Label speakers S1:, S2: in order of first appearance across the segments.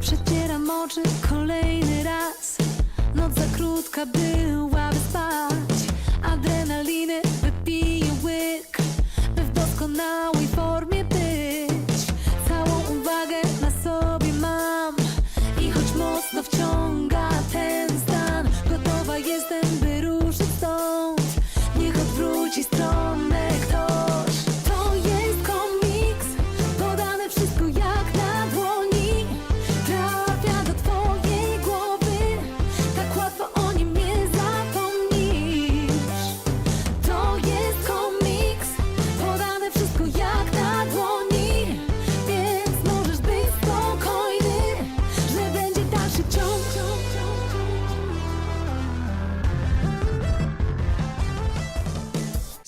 S1: Przecieram oczy kolejny raz. Noc za krótka byłaby spać. Adrenaliny wypiję łyk. By w doskonałej formie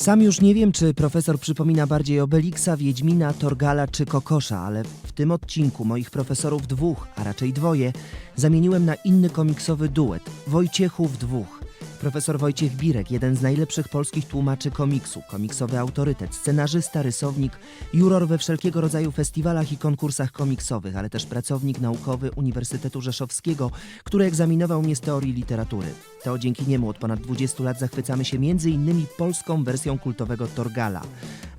S2: Sam już nie wiem, czy profesor przypomina bardziej Obelixa, Wiedźmina, Torgala czy Kokosza, ale w tym odcinku moich profesorów dwóch, a raczej dwoje, zamieniłem na inny komiksowy duet Wojciechów dwóch. Profesor Wojciech Birek, jeden z najlepszych polskich tłumaczy komiksu, komiksowy autorytet, scenarzysta, rysownik, juror we wszelkiego rodzaju festiwalach i konkursach komiksowych, ale też pracownik naukowy Uniwersytetu Rzeszowskiego, który egzaminował mnie z teorii literatury. To dzięki niemu od ponad 20 lat zachwycamy się innymi polską wersją kultowego Torgala,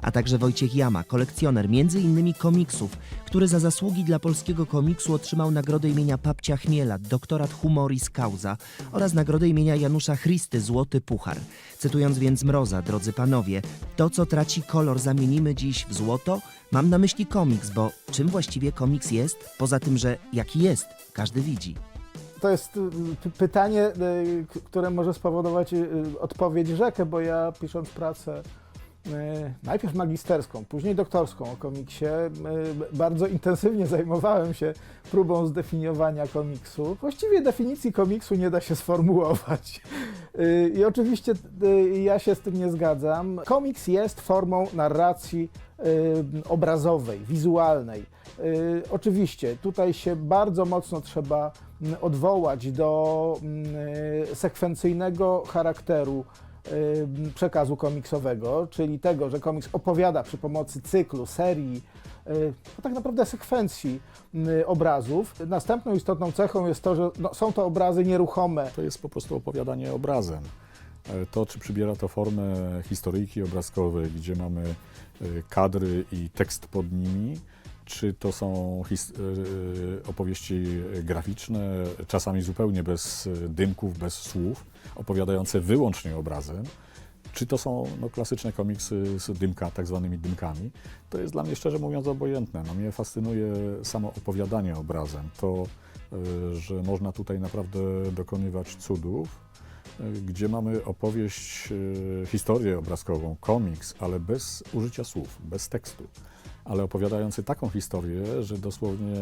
S2: a także Wojciech Jama, kolekcjoner innymi komiksów, który za zasługi dla polskiego komiksu otrzymał nagrodę imienia Papcia Chmiela, doktorat humoris causa oraz nagrodę imienia Janusza Christy Złoty Puchar. Cytując więc Mroza, drodzy panowie, to co traci kolor zamienimy dziś w złoto? Mam na myśli komiks, bo czym właściwie komiks jest? Poza tym, że jaki jest, każdy widzi.
S3: To jest y, p- pytanie, y, które może spowodować y, odpowiedź rzekę, bo ja pisząc pracę y, najpierw magisterską, później doktorską o komiksie, y, bardzo intensywnie zajmowałem się próbą zdefiniowania komiksu. Właściwie definicji komiksu nie da się sformułować. Y, I oczywiście y, ja się z tym nie zgadzam. Komiks jest formą narracji y, obrazowej, wizualnej. Y, Oczywiście tutaj się bardzo mocno trzeba odwołać do mm, y, sekwencyjnego charakteru y, przekazu komiksowego, czyli tego, że komiks opowiada przy pomocy cyklu, serii, y, no tak naprawdę sekwencji obrazów. Następną istotną cechą jest to, że no, są to obrazy nieruchome,
S4: To jest po prostu opowiadanie obrazem. E, To, czy przybiera to formę historyjki obrazkowej, gdzie mamy e, kadry i tekst pod nimi, czy to są his- e, opowieści graficzne, czasami zupełnie bez e, dymków, bez słów, opowiadające wyłącznie obrazem, czy to są no, klasyczne komiksy z dymka, tak zwanymi dymkami, to jest dla mnie szczerze mówiąc obojętne. No, mnie fascynuje samo opowiadanie obrazem, to, e, że można tutaj naprawdę dokonywać cudów, e, gdzie mamy opowieść, e, historię obrazkową, komiks, ale bez użycia słów, bez tekstu, ale opowiadający taką historię, że dosłownie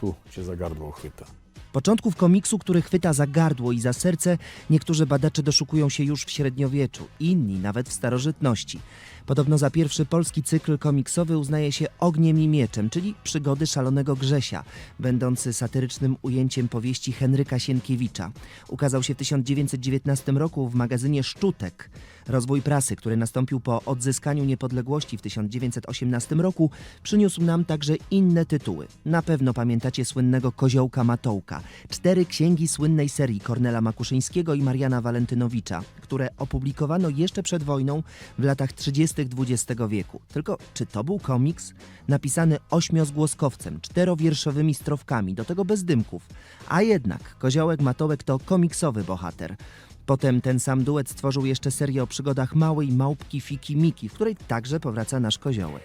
S4: tu cię za gardło chwyta.
S2: Początków komiksu, który chwyta za gardło i za serce, niektórzy badacze doszukują się już w średniowieczu, inni nawet w starożytności. Podobno za pierwszy polski cykl komiksowy uznaje się Ogniem i Mieczem, czyli przygody szalonego Grzesia, będący satyrycznym ujęciem powieści Henryka Sienkiewicza. Ukazał się w 1919 roku w magazynie Szczutek. Rozwój prasy, który nastąpił po odzyskaniu niepodległości w 1918 roku, przyniósł nam także inne tytuły. Na pewno pamiętacie słynnego Koziołka Matołka, cztery księgi słynnej serii Kornela Makuszyńskiego i Mariana Walentynowicza, które opublikowano jeszcze przed wojną w latach 30. XX wieku. Tylko czy to był komiks? Napisany ośmiozgłoskowcem, czterowierszowymi strofkami, do tego bez dymków. A jednak Koziołek Matołek to komiksowy bohater. Potem ten sam duet stworzył jeszcze serię o przygodach małej małpki Fiki Miki, w której także powraca nasz koziołek.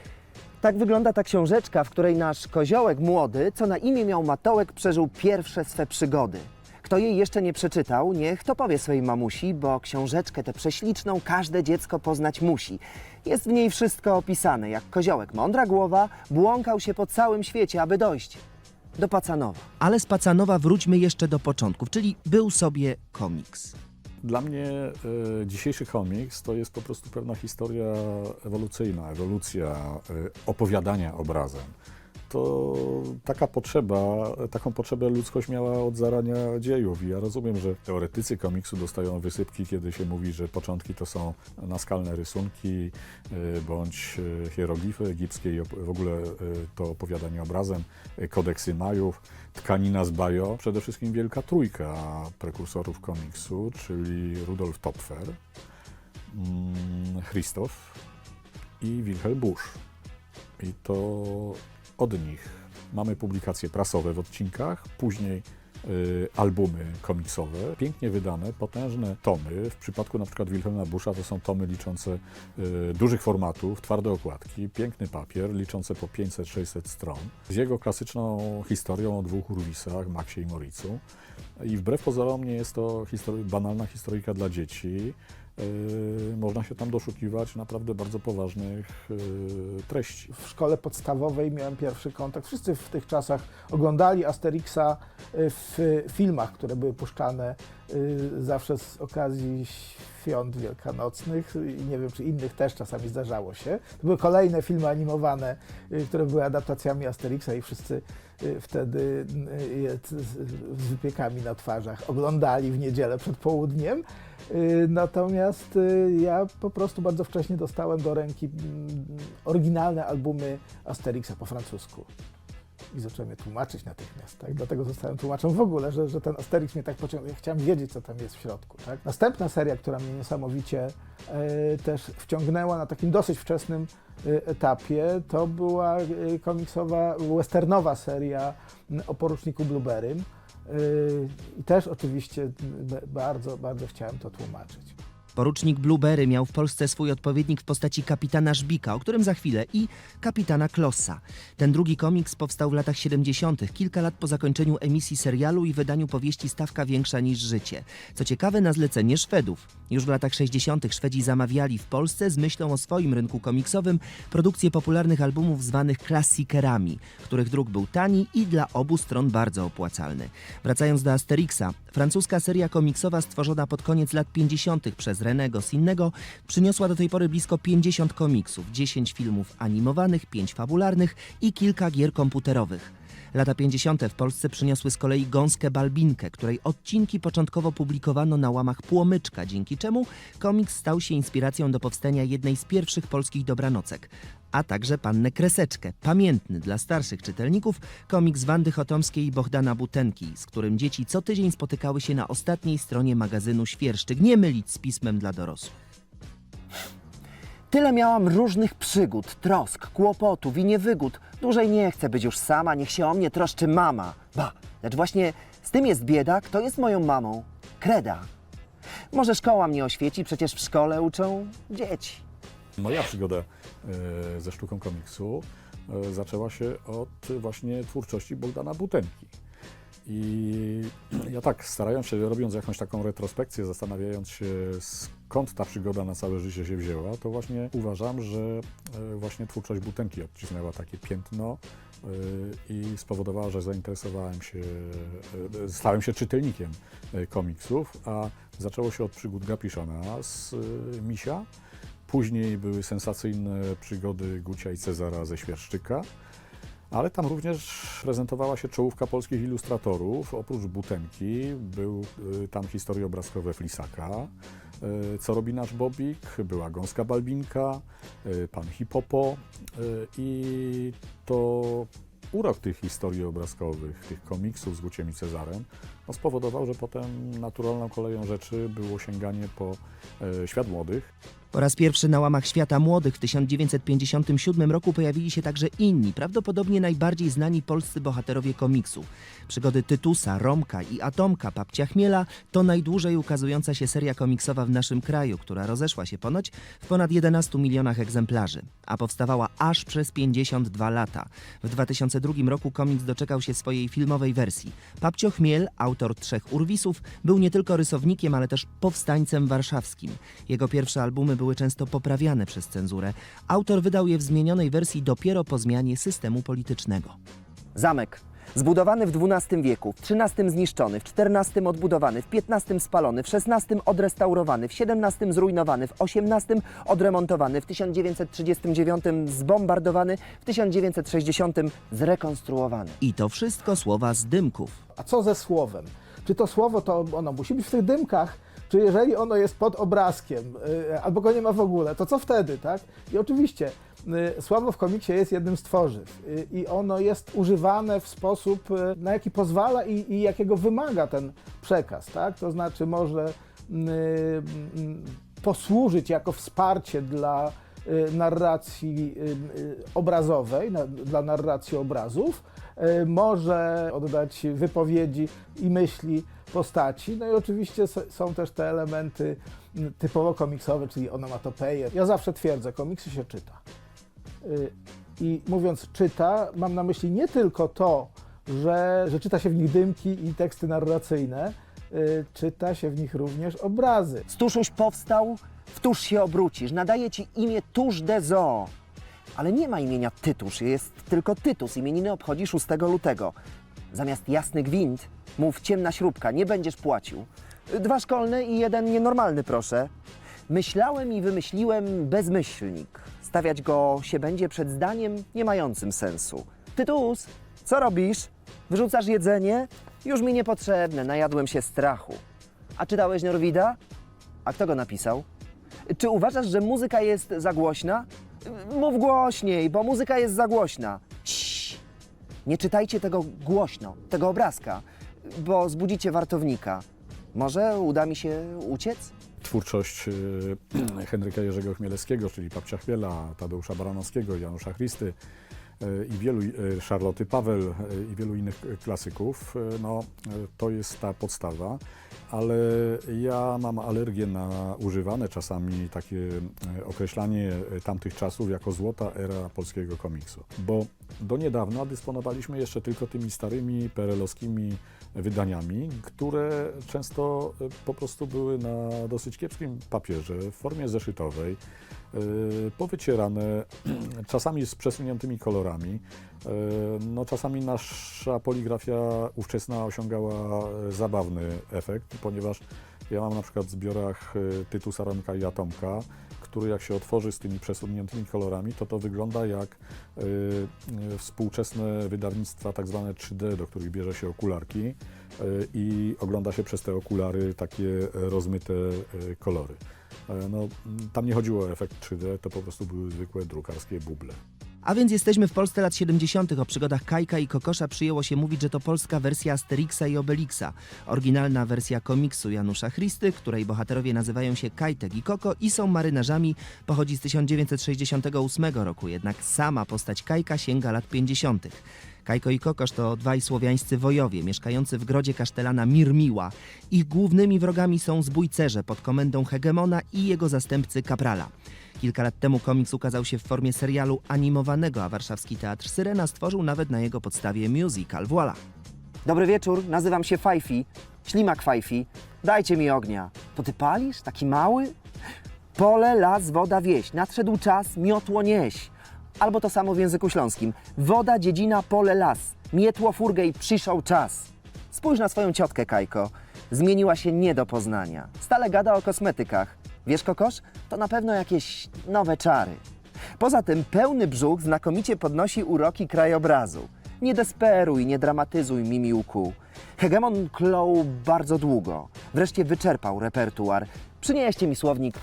S5: Tak wygląda ta książeczka, w której nasz koziołek młody, co na imię miał Matołek, przeżył pierwsze swe przygody. Kto jej jeszcze nie przeczytał, niech to powie swojej mamusi, bo książeczkę tę prześliczną każde dziecko poznać musi. Jest w niej wszystko opisane, jak koziołek mądra głowa błąkał się po całym świecie, aby dojść do Pacanowa.
S2: Ale z Pacanowa wróćmy jeszcze do początków, czyli był sobie komiks.
S4: Dla mnie e, dzisiejszy komiks to jest po prostu pewna historia ewolucyjna, ewolucja e, opowiadania obrazem. To taka potrzeba, taką potrzebę ludzkość miała od zarania dziejów. I ja rozumiem, że teoretycy komiksu dostają wysypki, kiedy się mówi, że początki to są naskalne rysunki y, bądź y, hieroglify egipskie i w ogóle y, to opowiadanie obrazem, kodeksy Majów, tkanina z Bajo. Przede wszystkim wielka trójka prekursorów komiksu, czyli Rudolf Topfer, mm, Christoph i Wilhelm Busch. I to od nich mamy publikacje prasowe w odcinkach, później y, albumy komiksowe, pięknie wydane, potężne tomy. W przypadku na przykład Wilhelma Buscha to są tomy liczące y, dużych formatów, twarde okładki, piękny papier, liczące po 500-600 stron, z jego klasyczną historią o dwóch Urwisach, Maxie i Moricu. I wbrew pozorom nie jest to histori- banalna historyjka dla dzieci. Yy, można się tam doszukiwać naprawdę bardzo poważnych yy, treści.
S3: W szkole podstawowej miałem pierwszy kontakt. Wszyscy w tych czasach oglądali Asterixa y, w filmach, które były puszczane zawsze z okazji świąt wielkanocnych i nie wiem, czy innych też czasami zdarzało się. To były kolejne filmy animowane, y, które były adaptacjami Asterixa i wszyscy y, wtedy y, z wypiekami na twarzach oglądali w niedzielę przed południem. Natomiast ja po prostu bardzo wcześnie dostałem do ręki mm, oryginalne albumy Asterixa po francusku. I zacząłem je tłumaczyć natychmiast, tak? Dlatego zostałem tłumaczem w ogóle, że, że ten Asterix mnie tak pociągnął. Ja chciałem wiedzieć, co tam jest w środku, tak? Następna seria, która mnie niesamowicie e, też wciągnęła na takim dosyć wczesnym e, etapie, to była e, komiksowa, westernowa seria m, o poruczniku Blueberrym. I też oczywiście bardzo, bardzo chciałem to tłumaczyć.
S2: Porucznik Blueberry miał w Polsce swój odpowiednik w postaci kapitana Żbika, o którym za chwilę, i kapitana Klossa. Ten drugi komiks powstał w latach 70., kilka lat po zakończeniu emisji serialu i wydaniu powieści Stawka większa niż życie. Co ciekawe, na zlecenie Szwedów. Już w latach 60. Szwedzi zamawiali w Polsce z myślą o swoim rynku komiksowym produkcję popularnych albumów zwanych klassikerami, których druk był tani i dla obu stron bardzo opłacalny. Wracając do Asterixa, francuska seria komiksowa stworzona pod koniec lat 50. przez René Goscinnego przyniosła do tej pory blisko 50 komiksów, 10 filmów animowanych, 5 fabularnych i kilka gier komputerowych. Lata 50. w Polsce przyniosły z kolei gąskę Balbinkę, której odcinki początkowo publikowano na łamach Płomyczka, dzięki czemu komiks stał się inspiracją do powstania jednej z pierwszych polskich dobranocek, a także Pannę Kreseczkę, pamiętny dla starszych czytelników komiks Wandy Chotomskiej i Bohdana Butenki, z którym dzieci co tydzień spotykały się na ostatniej stronie magazynu Świerszczyk, nie mylić z pismem dla dorosłych.
S5: Tyle miałam różnych przygód, trosk, kłopotów i niewygód. Dłużej nie chcę być już sama, niech się o mnie troszczy mama. Ba, lecz właśnie z tym jest bieda, kto jest moją mamą. Kreda. Może szkoła mnie oświeci, przecież w szkole uczą dzieci.
S4: Moja przygoda e, ze sztuką komiksu e, zaczęła się od właśnie twórczości Bogdana Butenki. I ja tak, starając się, robiąc jakąś taką retrospekcję, zastanawiając się skąd ta przygoda na całe życie się wzięła, to właśnie uważam, że e, właśnie twórczość Butenki odcisnęła takie piętno e, i spowodowała, że zainteresowałem się, e, stałem się czytelnikiem komiksów, a zaczęło się od przygód Gapiszona z Misia. Później były sensacyjne przygody Gucia i Cezara ze Świerszczyka, ale tam również prezentowała się czołówka polskich ilustratorów. Oprócz Butenki był y, tam historie obrazkowe Flisaka, y, co robi nasz Bobik, była Gąska Balbinka, y, pan Hipopo i to urok tych historii obrazkowych, tych komiksów z Guciem i Cezarem no, spowodował, że potem naturalną koleją rzeczy było sięganie po e, świat młodych.
S2: Po raz pierwszy na łamach Świata Młodych w 1957 roku pojawili się także inni, prawdopodobnie najbardziej znani polscy bohaterowie komiksu. Przygody Tytusa, Romka i Atomka Papcia Chmiela to najdłużej ukazująca się seria komiksowa w naszym kraju, która rozeszła się ponoć w ponad 11 milionach egzemplarzy, a powstawała aż przez 52 lata. W 2002 roku komiks doczekał się swojej filmowej wersji. Papcio Chmiel, autor Trzech Urwisów, był nie tylko rysownikiem, ale też powstańcem warszawskim. Jego pierwsze albumy były często poprawiane przez cenzurę. Autor wydał je w zmienionej wersji dopiero po zmianie systemu politycznego.
S5: Zamek. Zbudowany w XII wieku, w XIII zniszczony, w XIV odbudowany, w XV spalony, w XVI odrestaurowany, w XVII zrujnowany, w XVIII odremontowany, w 1939 zbombardowany, w 1960 zrekonstruowany.
S2: I to wszystko słowa z dymków.
S3: A co ze słowem? Czy to słowo to ono musi być w tych dymkach, czy jeżeli ono jest pod obrazkiem, y, albo go nie ma w ogóle, to co wtedy, tak? I oczywiście y, słowo w komiksie jest jednym z tworzyw y, i ono jest używane w sposób, na jaki pozwala i, i jakiego wymaga ten przekaz, tak? To znaczy może mm, posłużyć jako wsparcie dla narracji obrazowej, dla narracji obrazów, może oddać wypowiedzi i myśli postaci. No i oczywiście są też te elementy mm, typowo komiksowe, czyli onomatopeje. Ja zawsze twierdzę, komiksy się czyta. Y, I mówiąc czyta, mam na myśli nie tylko to, że, że czyta się w nich dymki i teksty narracyjne, y, czyta się w nich również obrazy.
S5: Stuszuś powstał, w tusz się obrócisz. Nadaje ci imię Tusz de Zoo. Ale nie ma imienia Tytusz, jest tylko Tytus. Imieniny obchodzi 6 lutego. Zamiast jasny gwint, mów ciemna śrubka, nie będziesz płacił. Dwa szkolne i jeden nienormalny, proszę. Myślałem i wymyśliłem bezmyślnik. Stawiać go się będzie przed zdaniem nie mającym sensu. Tytus, co robisz? Wyrzucasz jedzenie? Już mi niepotrzebne, najadłem się strachu. A czytałeś Norwida? A kto go napisał? Czy uważasz, że muzyka jest za głośna? Mów głośniej, bo muzyka jest za głośna. Ciii. Nie czytajcie tego głośno, tego obrazka, bo zbudzicie wartownika. Może uda mi się uciec?
S4: Twórczość e, Henryka Jerzego Chmielewskiego, czyli Papcia Chmiela, Tadeusza Baranowskiego, Janusza Christy i wielu, e, Charloty Paweł e, i wielu innych e, klasyków, e, no, e, to jest ta podstawa, ale ja mam alergię na używane czasami takie e, określanie e, tamtych czasów jako złota era polskiego komiksu, bo do niedawna dysponowaliśmy jeszcze tylko tymi starymi perelowskimi wydaniami, które często e, po prostu były na dosyć kiepskim papierze, w formie zeszytowej, e, powycierane, czasami z przesuniętymi kolorami. E, No, czasami nasza poligrafia ówczesna osiągała zabawny efekt, ponieważ ja mam na przykład w zbiorach Tytusa Romka i Atomka, który jak się otworzy z tymi przesuniętymi kolorami, to to wygląda jak e, e, współczesne wydawnictwa tak zwane 3D, do których bierze się okularki e, i ogląda się przez te okulary takie rozmyte kolory. E, No, tam nie chodziło o efekt 3D, to po prostu były zwykłe drukarskie buble.
S2: A więc jesteśmy w Polsce lat 70. O przygodach Kajka i Kokosza przyjęło się mówić, że to polska wersja Asterixa i Obelixa. Oryginalna wersja komiksu Janusza Christy, której bohaterowie nazywają się Kajtek i Koko i są marynarzami, pochodzi z 1968 roku, jednak sama postać Kajka sięga lat 50. Kajko i Kokosz to dwaj słowiańscy wojowie mieszkający w grodzie kasztelana Mirmiła. Ich głównymi wrogami są zbójcerze pod komendą Hegemona i jego zastępcy Kaprala. Kilka lat temu komiks ukazał się w formie serialu animowanego, a warszawski teatr Syrena stworzył nawet na jego podstawie musical. Voila!
S5: Dobry wieczór, nazywam się Fajfi, ślimak Fajfi. Dajcie mi ognia. To ty palisz? Taki mały? Pole, las, woda, wieś. Nadszedł czas, miotło nieś. Albo to samo w języku śląskim. Woda, dziedzina, pole, las. Mietło, furgę i przyszł czas. Spójrz na swoją ciotkę, Kajko. Zmieniła się nie do poznania. Stale gada o kosmetykach. Wiesz, kokosz? To na pewno jakieś nowe czary. Poza tym pełny brzuch znakomicie podnosi uroki krajobrazu. Nie desperuj, nie dramatyzuj, Mimiłku. Hegemon klął bardzo długo. Wreszcie wyczerpał repertuar. Przynieście mi słownik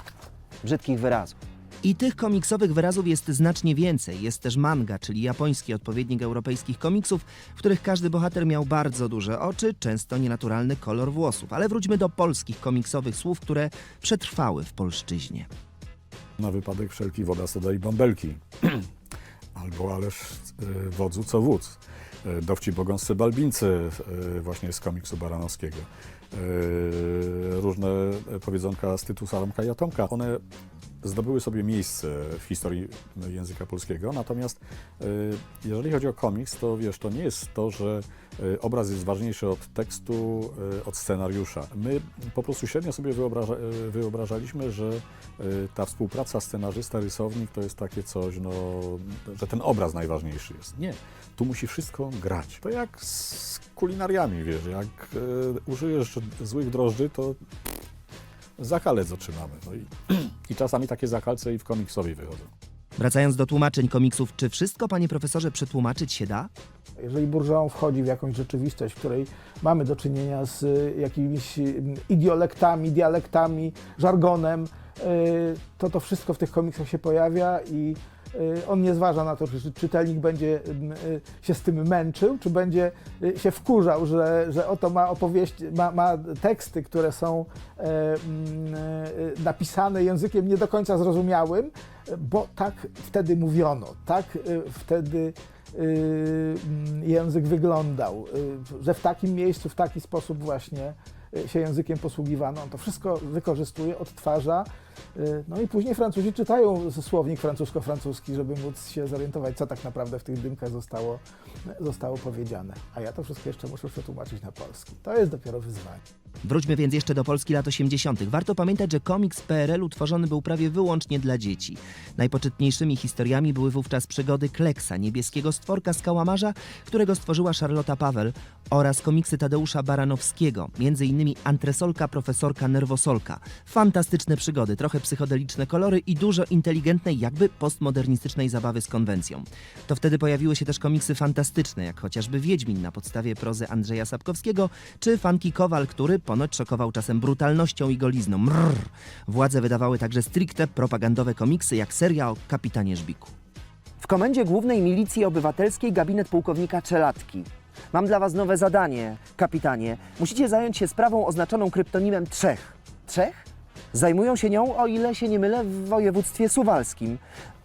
S5: brzydkich wyrazów.
S2: I tych komiksowych wyrazów jest znacznie więcej. Jest też manga, czyli japoński odpowiednik europejskich komiksów, w których każdy bohater miał bardzo duże oczy, często nienaturalny kolor włosów. Ale wróćmy do polskich komiksowych słów, które przetrwały w polszczyźnie.
S4: Na wypadek wszelki woda, soda i bąbelki. Albo ależ e, wodzu co wódz. E, Dowcip o gąsce e, właśnie z komiksu Baranowskiego. E, Różne powiedzonka z Tytusa Romka i Atomka. One zdobyły sobie miejsce w historii języka polskiego, natomiast e, jeżeli chodzi o komiks, to wiesz, to nie jest to, że e, obraz jest ważniejszy od tekstu, e, od scenariusza. My po prostu średnio sobie wyobraża, wyobrażaliśmy, że ta współpraca scenarzysta-rysownik to jest takie coś, no, że ten obraz najważniejszy jest. Nie. Tu musi wszystko grać. To jak z kulinariami, wiesz, jak użyjesz złych drożdży, to zakalec otrzymamy. No i, I czasami takie zakalce i w komiksowi wychodzą.
S2: Wracając do tłumaczeń komiksów, czy wszystko, panie profesorze, przetłumaczyć się da?
S3: Jeżeli Bourgeon wchodzi w jakąś rzeczywistość, w której mamy do czynienia z y, jakimiś y, idiolektami, dialektami, żargonem, y, to to wszystko w tych komiksach się pojawia i on nie zważa na to, czy czytelnik będzie ym, y, się z tym męczył, czy będzie y, się wkurzał, że, że oto ma opowieści, ma, ma teksty, które są e, napisane językiem nie do końca zrozumiałym, bo tak wtedy mówiono, tak y, wtedy y, język wyglądał, y, że w takim miejscu, w taki sposób właśnie y, się językiem posługiwano. On to wszystko wykorzystuje, odtwarza. Y, No i później Francuzi czytają słownik francusko-francuski, żeby móc się zorientować, co tak naprawdę w tych dymkach zostało, zostało powiedziane. A ja to wszystko jeszcze muszę przetłumaczyć na polski. To jest dopiero wyzwanie.
S2: Wróćmy więc jeszcze do Polski lat 80. Warto pamiętać, że komiks PRL-u tworzony był prawie wyłącznie dla dzieci. Najpoczytniejszymi historiami były wówczas przygody Kleksa, niebieskiego stworka z kałamarza, którego stworzyła Charlotta Paweł, oraz komiksy Tadeusza Baranowskiego, między innymi Antresolka, Profesorka, Nerwosolka. Fantastyczne przygody, trochę psychodeliczne kolory i dużo inteligentnej, jakby postmodernistycznej zabawy z konwencją. To wtedy pojawiły się też komiksy fantastyczne, jak chociażby Wiedźmin na podstawie prozy Andrzeja Sapkowskiego, czy Fanki Kowal, który ponoć szokował czasem brutalnością i golizną. Mrr. Władze wydawały także stricte propagandowe komiksy, jak seria o kapitanie Żbiku.
S5: W Komendzie Głównej Milicji Obywatelskiej gabinet pułkownika Czelatki. Mam dla Was nowe zadanie, kapitanie. Musicie zająć się sprawą oznaczoną kryptonimem Trzech. Trzech? Zajmują się nią, o ile się nie mylę, w województwie suwalskim.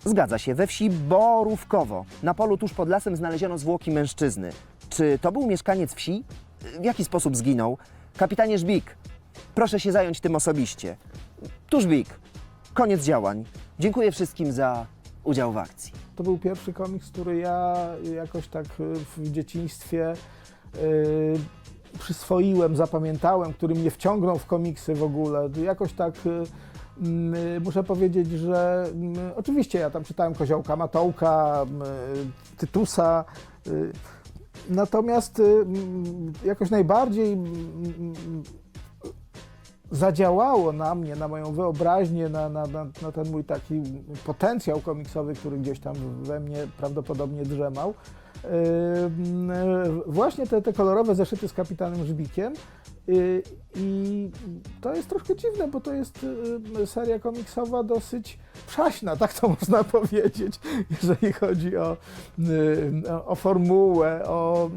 S5: Zgadza się, we wsi Borówkowo. Na polu tuż pod lasem znaleziono zwłoki mężczyzny. Czy to był mieszkaniec wsi? W jaki sposób zginął? Kapitanie Żbik, proszę się zająć tym osobiście. Tu Żbik. Koniec działań. Dziękuję wszystkim za udział w akcji.
S3: To był pierwszy komiks, który ja jakoś tak w dzieciństwie y, przyswoiłem, zapamiętałem, który mnie wciągnął w komiksy w ogóle. Jakoś tak y, mm, y, muszę powiedzieć, że mm, oczywiście ja tam czytałem Koziołka Matołka, y, Tytusa. Natomiast mm, jakoś najbardziej mm, zadziałało na mnie, na moją wyobraźnię, na, na, na ten mój taki potencjał komiksowy, który gdzieś tam we mnie prawdopodobnie drzemał. Yy, Właśnie te, te kolorowe zeszyty z kapitanem Żbikiem. Yy, I to jest troszkę dziwne, bo to jest yy, seria komiksowa dosyć przaśna, tak to można powiedzieć, jeżeli chodzi o, yy, o- formułę, o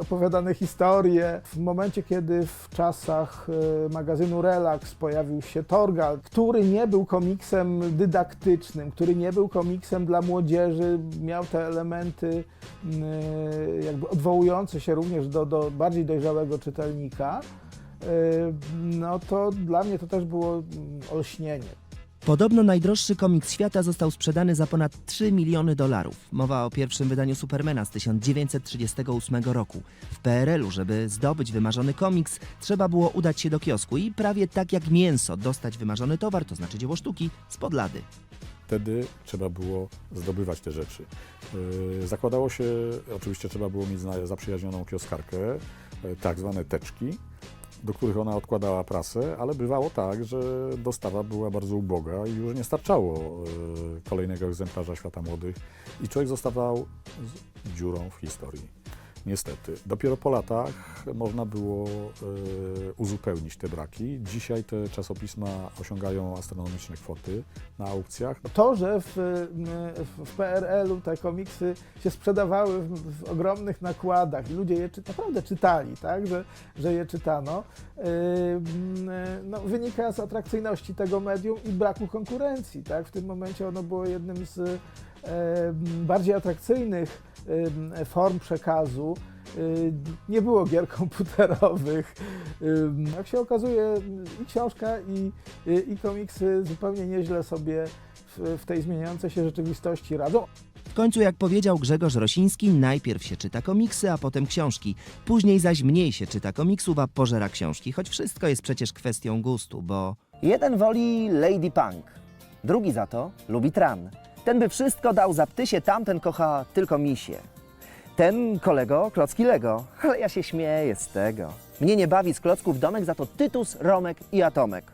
S3: opowiadane historie. W momencie, kiedy w czasach magazynu Relax pojawił się Torgal, który nie był komiksem dydaktycznym, który nie był komiksem dla młodzieży, miał te elementy jakby odwołujące się również do, do bardziej dojrzałego czytelnika, yy, no to dla mnie to też było mm, olśnienie.
S2: Podobno najdroższy komiks świata został sprzedany za ponad 3 miliony dolarów. Mowa o pierwszym wydaniu Supermana z 1938 roku. W PRL-u, żeby zdobyć wymarzony komiks, trzeba było udać się do kiosku i prawie tak jak mięso dostać wymarzony towar, to znaczy dzieło sztuki, spod lady.
S4: Wtedy trzeba było zdobywać te rzeczy. Yy, Zakładało się, oczywiście trzeba było mieć zaprzyjaźnioną kioskarkę, tak zwane teczki, do których ona odkładała prasę, ale bywało tak, że dostawa była bardzo uboga i już nie starczało yy, kolejnego egzemplarza Świata Młodych i człowiek zostawał z dziurą w historii. Niestety. Dopiero po latach można było e, uzupełnić te braki. Dzisiaj te czasopisma osiągają astronomiczne kwoty na aukcjach.
S3: To, że w, w- w PRL-u te komiksy się sprzedawały w, w ogromnych nakładach ludzie je czy, naprawdę czytali, tak, że, że je czytano, yy, no, wynika z atrakcyjności tego medium i braku konkurencji. Tak? W tym momencie ono było jednym z bardziej atrakcyjnych form przekazu. Yy, Nie było gier komputerowych. Jak się okazuje, i książka, i, i komiksy zupełnie nieźle sobie w, w tej zmieniającej się rzeczywistości radzą.
S2: W końcu, jak powiedział Grzegorz Rosiński, najpierw się czyta komiksy, a potem książki. Później zaś mniej się czyta komiksów, a pożera książki. Choć wszystko jest przecież kwestią gustu, bo...
S5: Jeden woli Lady Punk, drugi za to lubi tran. Ten by wszystko dał za ptysie, tamten kocha tylko misie.
S2: ten kolego klocki Lego. Ale ja się śmieję z tego. Mnie nie bawi z klocków domek, za to Tytus, Romek i Atomek.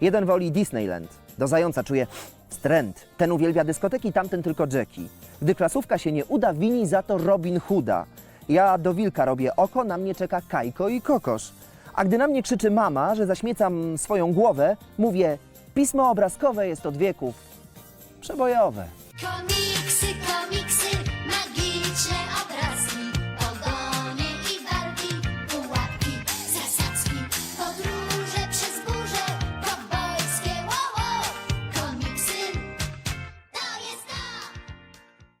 S2: Jeden woli Disneyland. Do zająca czuje stręt. Ten uwielbia dyskoteki, tamten tylko Jackie. Gdy klasówka się nie uda, wini za to Robin Hooda. Ja do wilka robię oko, na mnie czeka Kajko i Kokosz. A gdy na mnie krzyczy mama, że zaśmiecam swoją głowę, mówię, pismo obrazkowe jest od wieków przebojowe.
S6: Komiksy, komiksy,